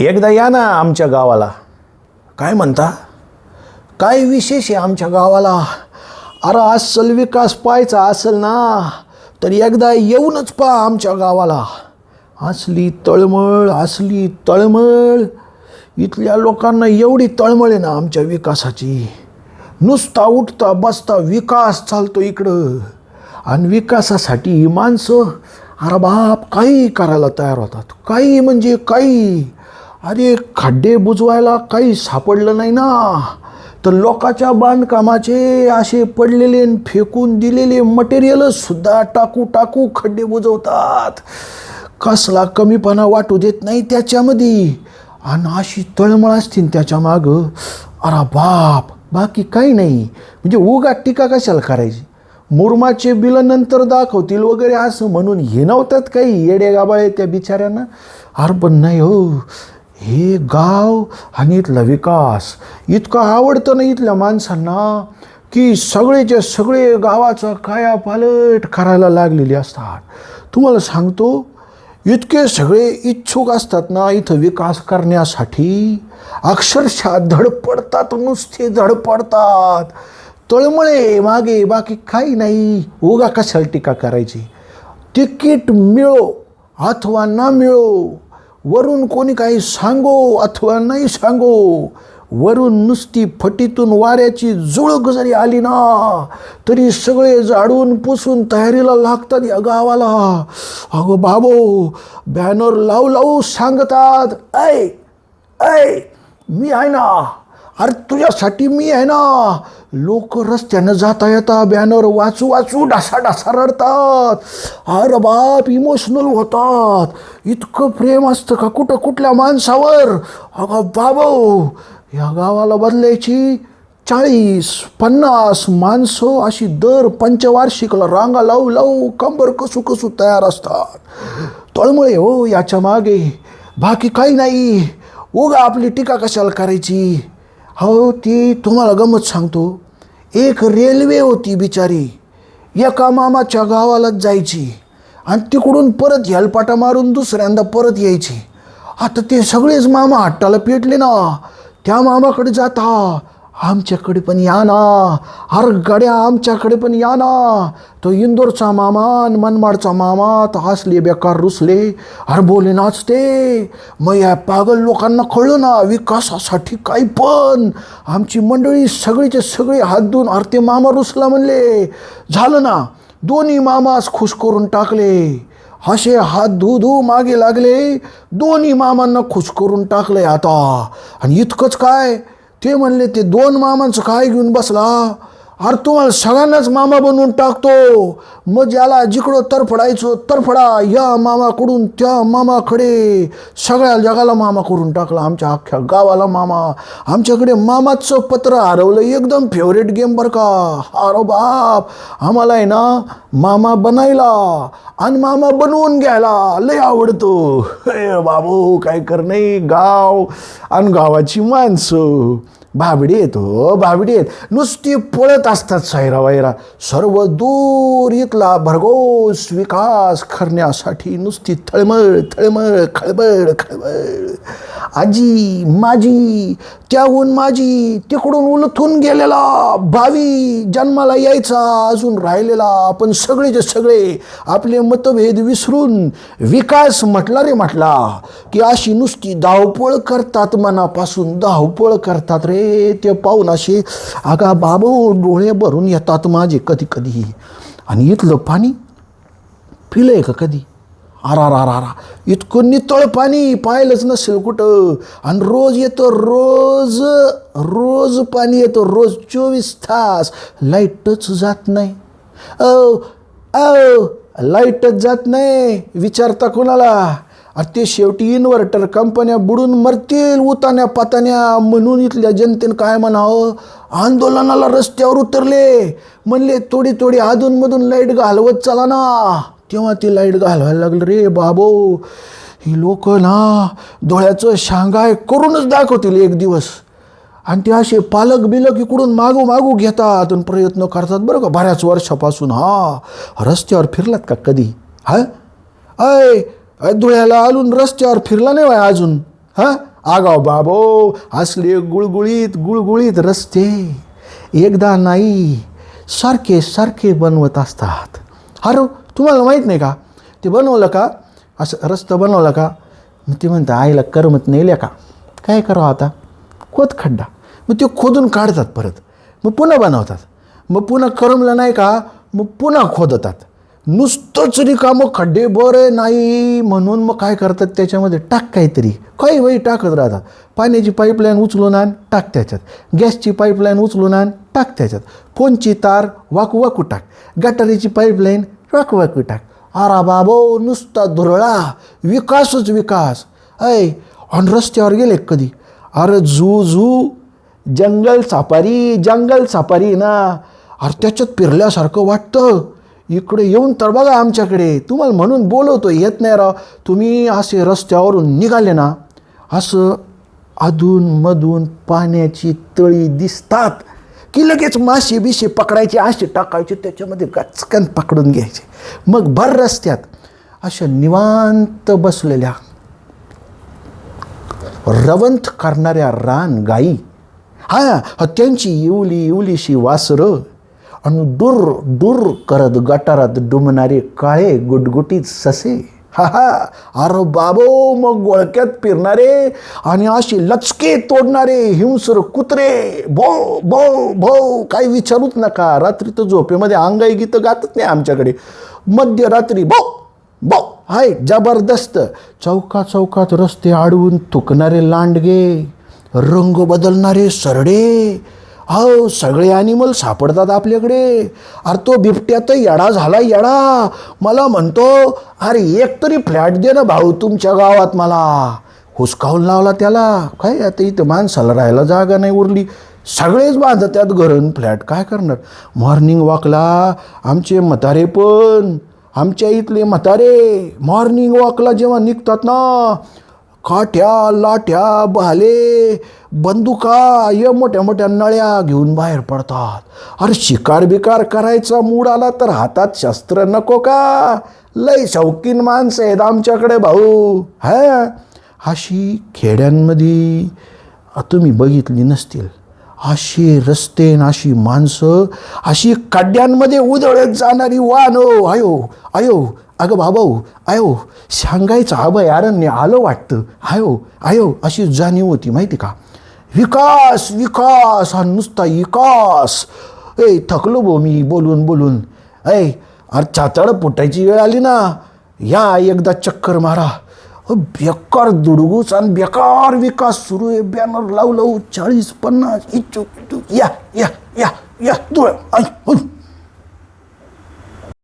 एकदा या ना आमच्या गावाला. काय म्हणता? काय विशेष आहे आमच्या गावाला? अरे अस्सल विकास पाहायचा असेल ना तर एकदा येऊनच पहा आमच्या गावाला. असली तळमळ असली तळमळ. इथल्या लोकांना एवढी तळमळ आहे ना आमच्या विकासाची. नुसता उठता बसता विकास चालतो इकडं. आणि विकासासाठी ही माणसं अरे बाप काही करायला तयार होतात. काही म्हणजे काही. अरे खड्डे बुजवायला काही सापडलं नाही ना. तर लोकाच्या बांधकामाचे असे पडलेले आणि फेकून दिलेले मटेरियलसुद्धा टाकू टाकू खड्डे बुजवतात. कसला कमीपणा वाटू देत नाही त्याच्यामध्ये. आणि अशी तळमळ असतील त्याच्या मागं. अरे बाप बाकी काही नाही. म्हणजे उगा टीका कशाला करायची? मुरमाचे बिलं नंतर दाखवतील वगैरे असं म्हणून हे नव्हतात काही येडे गाबाळे त्या बिचाऱ्यांना? अरे पण नाही हो. हे गाव आणि इथला विकास. इतकं आवडतं ना इथल्या माणसांना की सगळेचे सगळे गावाचा कायापालट करायला लागलेले असतात. तुम्हाला सांगतो इतके सगळे इच्छुक असतात ना इथं विकास करण्यासाठी. अक्षरशः धडपडतात नुसते धडपडतात. तळमळे मागे बाकी काही नाही. उगा कशाला टीका करायची? तिकीट मिळो अथवा ना मिळो. वरून कोणी काही सांगो अथवा नाही सांगो वरून नुसती फटीतून वाऱ्याची जुळक जरी आली ना तरी सगळे जाडून पुसून तयारीला लागतात या गावाला. अगो बाबो बॅनर लावू लावू सांगतात ऐ ऐ मी आहे ना अरे तुझ्यासाठी मी आहे ना लोक रस्त्यानं जाता येता बॅनर वाचू वाचू डासा डासा रडतात. अरे बाप इमोशनल होतात. इतकं प्रेम असतं का कुठं कुठल्या माणसावर? अगं बाबो या गावाला बदलायची चाळीस पन्नास माणसं अशी दर पंचवार्षिकला रांगा लावू लावू कंबर कसू कसू तयार असतात. तळमळे हो याच्या मागे. बाकी काही नाही. उगा आपली टीका कशाला करायची? हो ती तुम्हाला गमत सांगतो. एक रेल्वे होती बिचारी. एका मामाच्या गावालाच जायची. आणि तिकडून परत हेलपाटा मारून दुसऱ्यांदा परत यायची. आता ते सगळेच मामा हट्टाला पेटले ना. त्या मामाकडे जाता. आमच्याकडे पण या ना. हर गड्या आमच्याकडे पण या ना. तो इंदोरचा मामा आणि मनमाडचा मामा तर हसले बेकार रुसले. हर बोले नाचते. मग या पागल लोकांना कळलं ना विकासासाठी काही पण. आमची मंडळी सगळीचे सगळे हात धुवून अरे ते मामा रुसला म्हणले. झालं ना दोन्ही मामास खुश करून टाकले. असे हात धू धू मागे लागले. दोन्ही मामांना खुश करून टाकले आता. आणि इतकंच काय? ते म्हणले ते दोन मामांचं काय घेऊन बसला? अरे तुम्हाला सगळ्यांनाच मामा बनवून टाकतो. मग ज्याला जिकडं तरफडायचो तरफडा या मामाकडून त्या मामाकडे सगळ्या जगाला मामा करून टाकला. आमच्या अख्ख्या गावाला मामा. आमच्याकडे मामाचं पत्र हरवलं. एकदम फेवरेट गेम बरं का. अरे बाप. आम्हाला आहे ना मामा बनायला आणि मामा बनवून घ्यायला लय आवडतो. बाबू काय कर नाही गाव आणि गावाची माणसं. भाबडी हो भाबडी येत. नुसती पळत असतात सायरा वायरा. सर्व दूर इथला भरघोस विकास करण्यासाठी नुसती थळमळ थळमळ खळबळ खळबळ. आजी माझी त्याहून माझी तिकडून उलथून गेलेला भावी जन्माला यायचा अजून राहिलेला आपण सगळेचे सगळे आपले मतभेद विसरून विकास म्हटला रे म्हटला की अशी नुसती धावपळ करतात मनापासून धावपळ करतात रे. ते पाहून असे अगा बाबू डोळे भरून येतात माझे कधी कधी. आणि इथलं पाणी पिलंय का कधी? आरा रा रा रा इतकं नितळ पाणी पाहिलंच नसेल कुठं. आणि रोज येतं रोज रोज पाणी येतं रोज चोवीस तास. लाईटच जात नाही. अ लाईटच जात नाही विचारता कोणाला? आणि ते शेवटी इन्व्हर्टर कंपन्या बुडून मरतील उताण्या पाताण्या म्हणून इथल्या जनतेनं काय म्हणावं? आंदोलनाला रस्त्यावर उतरले. म्हणले थोडी थोडी अधूनमधून लाइट घालवत चला ना. तेव्हा ती लाइट घालवायला लागलं रे बाबो ही लोक ना डोळ्याचं शांगाय करूनच दाखवतील एक दिवस. आणि ते असे पालक बिलक इकडून मागू मागू घेतात आणि प्रयत्न करतात बरं का बऱ्याच वर्षापासून. हा रस्त्यावर फिरलात का कधी? हा? अय धुळ्याला आलून रस्त्यावर फिरला नाही बाय अजून हां? आगाव बाबो असले गुळगुळीत गुळगुळीत रस्ते. एकदा नाही सारखे सारखे बनवत असतात. अरे तुम्हाला माहीत नाही का? ते बनवलं का? असं रस्ता बनवला का? मग ते म्हणतं आईला करमत नाही का? काय करावं आता? खोद खड्डा. मग ते खोदून काढतात परत. मग पुन्हा बनवतात. मग पुन्हा करमलं नाही का? मग पुन्हा खोदतात. नुसतंच रिकामं खड्डे बरे नाही म्हणून मग काय करतात त्याच्यामध्ये? टाक काहीतरी. काही वही टाकत राहतात पाण्याची पाईपलाईन उचलून आण टाक त्याच्यात. गॅसची पाईपलाईन उचलून आण टाक त्याच्यात. फोनची तार वाकू वाकू टाक. गटारीची पाईपलाईन वाकू वाकू टाक. आरा बाबो नुसता धुरळा. विकासच विकास. ऐ ऑन रस्त्यावर गेले कधी? अरे झू झू जंगल सापारी जंगल सापारी ना. अरे त्याच्यात पिरल्यासारखं वाटतं. इकडे येऊन तर बघा आमच्याकडे. तुम्हाला म्हणून बोलवतो येत नाही राव. तुम्ही असे रस्त्यावरून निघाले ना असं अधूनमधून पाण्याची तळी दिसतात की लगेच मासे बिशे पकडायचे असे टाकायचे त्याच्यामध्ये गचकन पकडून घ्यायचे. मग भर रस्त्यात अशा निवांत बसलेल्या रवंथ करणाऱ्या रान गाई हा त्यांची इवली इवलीशी वासरं आणि डुर डुर करत गटारात डुमणारे काळे गुटगुटीत ससे. हा हा अरे बाबो मग गोळक्यात फिरणारे आणि असे लचके तोडणारे हिंसर कुत्रे. भो भो भो काही विचारूच नका. रात्री तर झोपेमध्ये अंगाई गीतं गातच नाही आमच्याकडे. मध्यरात्री भो भो हाय जबरदस्त. चौका चौकात रस्ते आडवून थुकणारे लांडगे रंग बदलणारे सरडे. हो सगळे ॲनिमल सापडतात आपल्याकडे. अरे तो बिबट्यात येडा झाला येडा. मला म्हणतो अरे एक तरी फ्लॅट दे ना भाऊ तुमच्या गावात मला. हुसकावून लावला त्याला. काय आता इथं माणसाला राहायला जागा नाही उरली. सगळेच बांधतात घरून. फ्लॅट काय करणार? मॉर्निंग वॉकला आमचे म्हातारे पण. आमच्या इथले म्हातारे मॉर्निंग वॉकला जेव्हा निघतात ना काठ्या लाठ्या भाले बंदुका या मोठ्या मोठ्या नळ्या घेऊन बाहेर पडतात. अरे शिकार बिकार करायचा मूड आला तर हातात शस्त्र नको का? लय शौकीन माणसं आहेत आमच्याकडे भाऊ. हा? अशी खेड्यांमध्ये तुम्ही बघितली नसतील. असे रस्ते अशी माणसं अशी खड्ड्यांमध्ये उधळत जाणारी वाहनं आयो आयो अगं बाबाऊ आयो सांगायचं अभयारण्य आलं वाटतं. आयो आयो अशी जाणीव होती माहिती का? विकास विकास हा नुसता विकास. ए थकलो बो मी बोलून बोलून. ऐ अरे चातड फुटायची वेळ आली ना. या एकदा चक्कर मारा. अ, बेकार दुडगूस आणि बेकार विकास सुरू आहे. बॅनर लावू लावू चाळीस पन्नास इच्छुक या या या या धुळ.